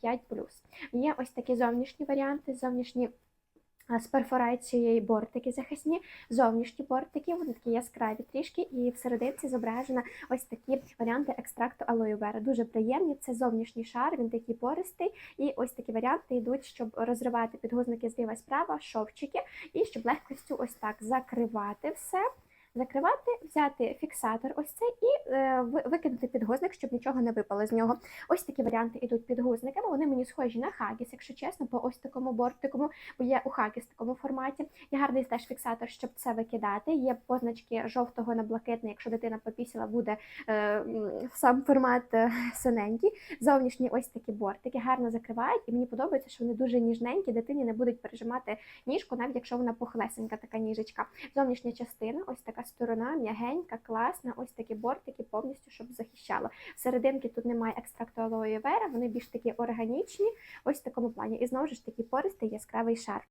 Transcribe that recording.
5 Є ось такі зовнішні варіанти, зовнішні з перфорацією бортики захисні, зовнішні бортики, вони такі яскраві трішки, і всерединці зображено ось такі варіанти екстракту алої вера. Дуже приємні. Це зовнішній шар, він такий пористий. І ось такі варіанти йдуть, щоб розривати підгузники зліва справа, шовчики, і щоб легкістю ось так закривати все. Закривати, взяти фіксатор ось цей і е, викинути підгузник, щоб нічого не випало з нього. Ось такі варіанти йдуть підгузниками. Вони мені схожі на хагіс, якщо чесно, по ось такому бортику, бо є у хагіс такому форматі. Є гарний теж фіксатор, щоб це викидати. Є позначки жовтого на блакитний, якщо дитина попісила, буде е, сам формат е, синенький. Зовнішні ось такі бортики гарно закривають, і мені подобається, що вони дуже ніжненькі, дитині не будуть пережимати ніжку, навіть якщо вона пухлесенька, така ніжечка. Зовнішня частина, ось така сторона, м'ягенька, класна, ось такі бортики повністю, щоб захищало. Серединки тут немає екстракту алоє вера, вони більш такі органічні, ось в такому плані. І знову ж таки пористий яскравий шар.